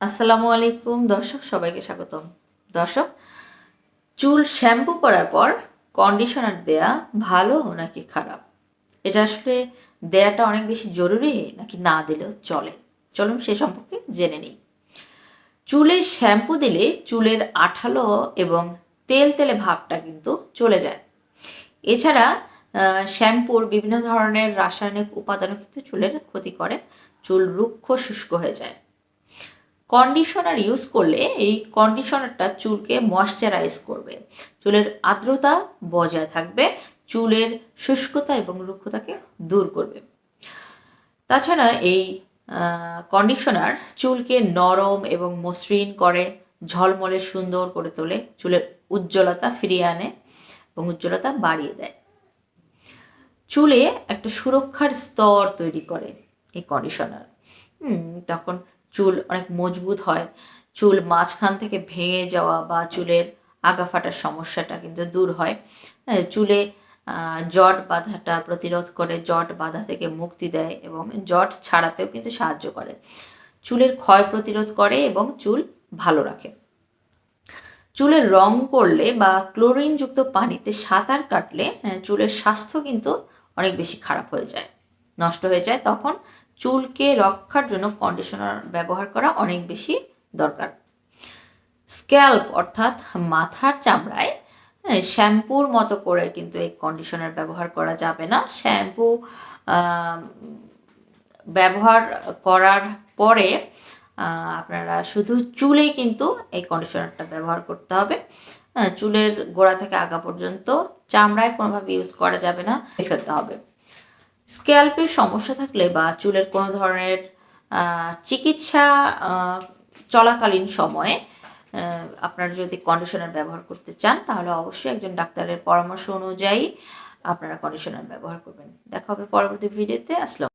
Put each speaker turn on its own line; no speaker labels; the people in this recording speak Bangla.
আসসালামু আলাইকুম। দর্শক, সবাইকে স্বাগতম। দর্শক, চুল শ্যাম্পু করার পর কন্ডিশনার দেয়া ভালো নাকি খারাপ? এটা আসলে দেয়াটা অনেক বেশি জরুরি নাকি না দিলেও চলে? চলুন সে সম্পর্কে জেনে নিই। চুলে শ্যাম্পু দিলে চুলের আঠালো এবং তেল তেলে ভাবটা কিন্তু চলে যায়। এছাড়া শ্যাম্পুর বিভিন্ন ধরনের রাসায়নিক উপাদানও কিন্তু চুলের ক্ষতি করে। চুল রুক্ষ শুষ্ক হয়ে যায়। কন্ডিশনার ইউজ করলে এই কন্ডিশনারটা চুলকে ময়শ্চারাইজ করবে। চুলের আর্দ্রতা বজায় থাকবে, চুলের শুষ্কতা এবং রুক্ষতাকে দূর করবে। তাছাড়া এই কন্ডিশনার চুলকে নরম এবং মসৃণ করে, ঝলমলে সুন্দর করে তোলে, চুলের উজ্জ্বলতা ফিরিয়ে আনে এবং উজ্জ্বলতা বাড়িয়ে দেয়। চুলে একটা সুরক্ষার স্তর তৈরি করে এই কন্ডিশনার হুম, তখন চুল অনেক মজবুত হয়। চুল মাঝখান থেকে ভেঙে যাওয়া বা চুলের আগা ফাটার সমস্যাটা কিন্তু দূর হয়। চুলে জট বাঁধাটা প্রতিরোধ করে, জট বাঁধা থেকে মুক্তি দেয় এবং জট ছাড়াতেও কিন্তু সাহায্য করে। চুলের ক্ষয় প্রতিরোধ করে এবং চুল ভালো রাখে। চুলের রং করলে বা ক্লোরিনযুক্ত পানিতে সাঁতার কাটলে চুলের স্বাস্থ্য কিন্তু অনেক বেশি খারাপ হয়ে যায়, নষ্ট হয়ে যায়। তখন চুলকে রক্ষার জন্য কন্ডিশনার ব্যবহার করা অনেক বেশি দরকার। স্ক্যাল্প অর্থাৎ মাথার চামড়ায় শ্যাম্পুর মতো করে কিন্তু এই কন্ডিশনার ব্যবহার করা যাবে না। শ্যাম্পু ব্যবহার করার পরে আপনারা শুধু চুলেই কিন্তু এই কন্ডিশনারটা ব্যবহার করতে হবে। চুলের গোড়া থেকে আগা পর্যন্ত চামড়ায় কোনোভাবে ইউজ করা যাবে না, ফেলতে হবে। স্ক্যাল্পের সমস্যা থাকলে বা চুলের কোনো ধরনের চিকিৎসা চলাকালীন সময়ে আপনারা যদি কন্ডিশনার ব্যবহার করতে চান, তাহলে অবশ্যই একজন ডাক্তারের পরামর্শ অনুযায়ী আপনারা কন্ডিশনার ব্যবহার করবেন। দেখা হবে পরবর্তী ভিডিওতে আসসালাম